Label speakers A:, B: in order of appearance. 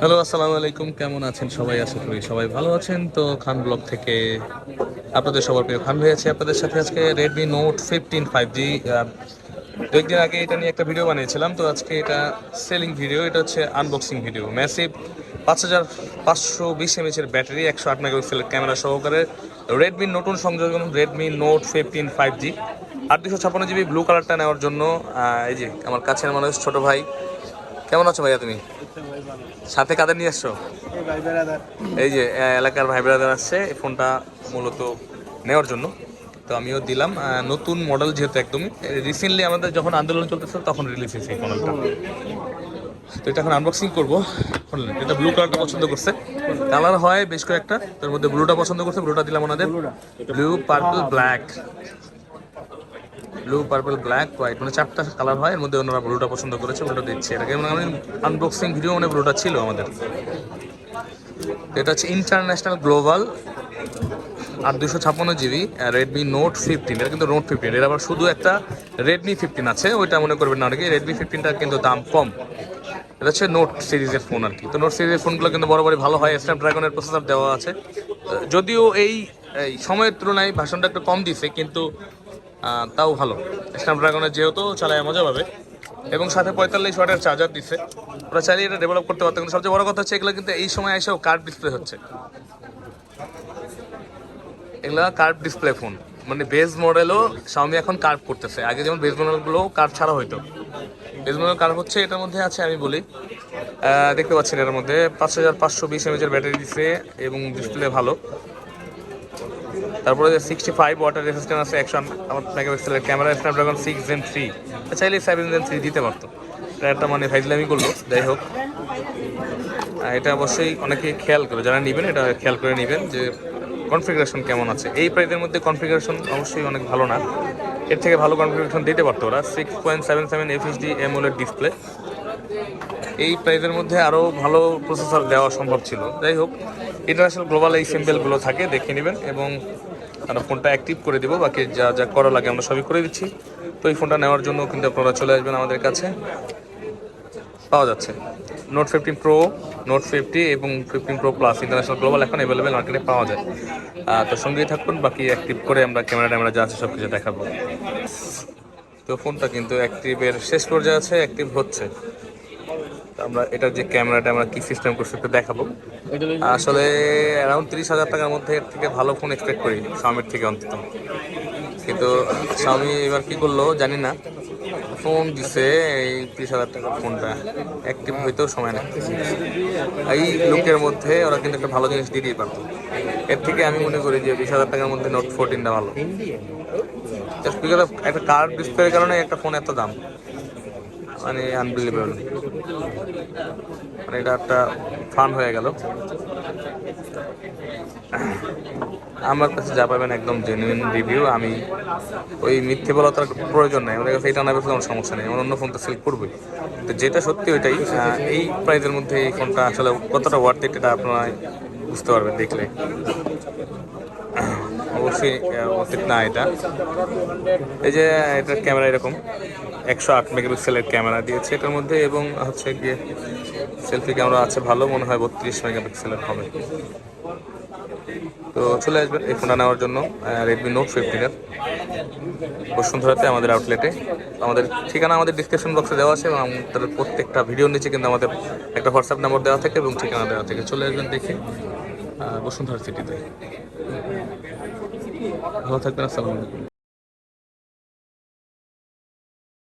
A: Hello, আসসালামু আলাইকুম। কেমন আছেন সবাই? আশা করি সবাই ভালো আছেন। তো খান ব্লগ থেকে আপনাদের সবার প্রিয় খান আছে আপনাদের সাথে আজকে Redmi Note fifteen five G দু একদিন আগে এটা নিয়ে একটা ভিডিও বানিয়েছিলাম। তো আজকে এটা সেলিং ভিডিও এটা হচ্ছে আনবক্সিং ভিডিও ম্যাসিভ পাঁচ হাজার পাঁচশো বিশ এমএচের ব্যাটারি, একশো আট মেগাপিক্সেলের ক্যামেরা সহকারে রেডমির নতুন সংযোজন Redmi Note fifteen five G আট দুশো ছাপ্পান্ন জিবি ব্লু কালারটা নেওয়ার জন্য এই যে আমার কাছের মানুষ ছোটো ভাই কেমন আছো ভাইয়া তুমি? সাথে কাদের নিয়ে আসছো? এই যে এলাকার ভাই ব্রাদার আসছে, এই ফোনটা মূলত নেওয়ার জন্য। তো আমিও দিলাম। নতুন মডেল যেহেতু একদমই রিসেন্টলি আমাদের যখন আন্দোলন চলতেছে তখন রিলিজ হয়েছে এই মডেলটা তো এটা এখন আনবক্সিং করব। এটা ব্লু কালারটা পছন্দ করছে। কালার হয় বেশ কয়েকটা, তার মধ্যে ব্লুটা পছন্দ করছে ব্লুটা দিলাম ওনাদের। Blue purple black blue purple black white মানে চারটা কালার হয়, এর মধ্যে ওনারা ব্লুটা পছন্দ করেছে ব্লুটা দিচ্ছে এটাকে মানে আনবক্সিং ভিডিও মানে ব্লুটা ছিল আমাদের। এটা হচ্ছে ইন্টারন্যাশনাল গ্লোবাল আর দুশো ছাপ্পান্ন জিবি রেডমি নোট ফিফটিন এটা কিন্তু নোট ফিফটিন এর আবার শুধু একটা রেডমি ফিফটিন আছে, ওইটা মনে করবেন না অনেকে রেডমি ফিফটিনটার কিন্তু দাম কম। এটা হচ্ছে নোট সিরিজের ফোন আর কি। তো নোট সিরিজের ফোনগুলো কিন্তু বরাবরই ভালো হয় স্ন্যাপড্রাগনের প্রসেসর দেওয়া আছে। যদিও এই সময়ের তুলনায় ভাষণটা একটু কম দিছে, কিন্তু তাও ভালো। স্ন্যাপড্রাগনের যেহেতু চালায় মজা পাবে। এবং সাথে পঁয়তাল্লিশ ওয়াটের চার্জার দিচ্ছে। ওরা চাইলে এটা ডেভেলপ করতে পারতো কিন্তু সবচেয়ে বড় কথা হচ্ছে এগুলো কিন্তু এই সময় এসেও কার্ড ডিসপ্লে হচ্ছে। এগুলো কার্ভ ডিসপ্লে ফোন মানে বেস মডেলও Xiaomi এখন কার্ভ করতেছে। আগে যেমন বেস মডেলগুলো কার্ভ ছাড়া হইতো। বেস মডেল কার্ভ হচ্ছে এটার মধ্যে আছে, আমি বলি। দেখতে পাচ্ছেন এর মধ্যে পাঁচ হাজার পাঁচশো বিশ এমএচের ব্যাটারি দিচ্ছে এবং ডিসপ্লে ভালো। তারপরে যে সিক্সটি ফাইভ ওয়াটার রেসিস্ট্যান্ট আছে, একশো আমার মেগাপিক্সেলের camera Snapdragon six gen three চাইলে সেভেন জেন থ্রি দিতে পারতো। এটা একটা মানে ফাইজলামি করল যাই হোক। এটা অবশ্যই অনেকে খেয়াল করে, যারা নেবেন এটা খেয়াল করে নেবেন যে কনফিগারেশন কেমন আছে। এই প্রাইজের মধ্যে কনফিগারেশন অবশ্যই অনেক ভালো না। এর থেকে ভালো কনফিগারেশন দিতে পারতো ওরা six point seven seven FSD এমওলের display এই প্রাইজের মধ্যে আরও ভালো প্রসেসর দেওয়া সম্ভব ছিল। যাই হোক ইন্টারন্যাশনাল গ্লোবাল এই সিম্বলগুলো থাকে, দেখে নেবেন এবং আমরা ফোনটা অ্যাক্টিভ করে দেবো। বাকি যা যা করা লাগে আমরা সবই করে দিচ্ছি। তো এই ফোনটা নেওয়ার জন্য কিন্তু আপনারা চলে আসবেন আমাদের কাছে। পাওয়া যাচ্ছে। Note fifteen Pro Note fifty এবং fifteen Pro plus international global এখন অ্যাভেলেবেল মার্কেটে পাওয়া যায়। তো সঙ্গেই থাকুন, বাকি অ্যাক্টিভ করে আমরা ক্যামেরা ট্যামেরা যা আছে সব কিছু দেখাবো। তো ফোনটা কিন্তু অ্যাক্টিভের শেষ পর্যায়ে আছে অ্যাক্টিভ হচ্ছে। আমরা এটার যে ক্যামেরাটা আমরা কি সিস্টেম করছি একটু দেখাবো। আসলে অ্যারাউন্ড তিরিশ হাজার টাকার মধ্যে এর থেকে ভালো ফোন এক্সপেক্ট করি স্বামীর থেকে অন্তত। কিন্তু স্বামী এবার কি করল জানি না। ফোন দিছে এই তিরিশ হাজার টাকার ফোনটা অ্যাক্টিভ হইতেও সময় নেই। এই লোকের মধ্যে ওরা কিন্তু একটা ভালো জিনিস দিতেই পারতো। এর থেকে আমি মনে করি যে বিশ হাজার টাকার মধ্যে নোট ফোরটিনটা ভালো। জাস্ট বিকজ একটা কার্ড ডিসপ্লের কারণে একটা ফোন এত দাম। মানে আনবিলিভেবল মানে এটা একটা ফান হয়ে গেল। আমার কাছে যা পাবেন একদম জেনুইন রিভিউ আমি ওই মিথ্যে বলা তার প্রয়োজন নাই। আমার কাছে এটা না কোনো সমস্যা নেই। আমার অন্য ফোনটা সেল করবে তো যেটা সত্যি ওইটাই এই প্রাইজের মধ্যে এই ফোনটা আসলে কতটা ওয়ার্থ এটা আপনারা বুঝতে পারবেন দেখলে। অবশ্যই অতীত না এটা। এই যে এটার ক্যামেরা এরকম, একশো আট মেগাপিক্সেলের ক্যামেরা দিয়েছে এটার মধ্যে এবং হচ্ছে গিয়ে সেলফি ক্যামেরা আছে ভালো, মনে হয় বত্রিশ মেগাপিক্সেলের হবে। তো চলে আসবেন এই ফোনটা নেওয়ার জন্য রেডমি নোট ফিফটিনের বসুন্ধরাতে আমাদের আউটলেটে আমাদের ঠিকানা আমাদের ডিসক্রিপশন বক্সে দেওয়া আছে এবং আমাদের প্রত্যেকটা ভিডিওর নিচে কিন্তু আমাদের একটা হোয়াটসঅ্যাপ নাম্বার দেওয়া থাকে এবং ঠিকানা দেওয়া থাকে। চলে আসবেন দেখে। বসুন্ধরা সিটিতে। ভালো থাকবেন আসসালামু আলাইকুম।